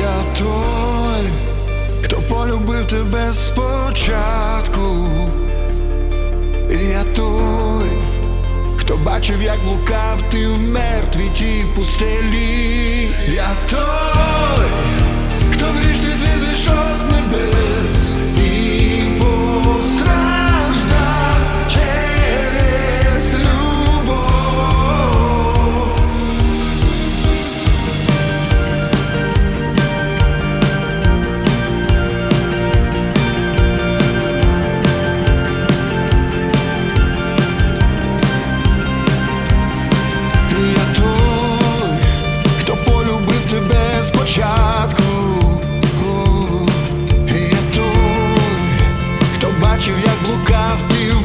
Я той, хто полюбив тебе спочатку. Я той, хто бачив, як блукав ти в мертвій тій пустелі. Я той. have to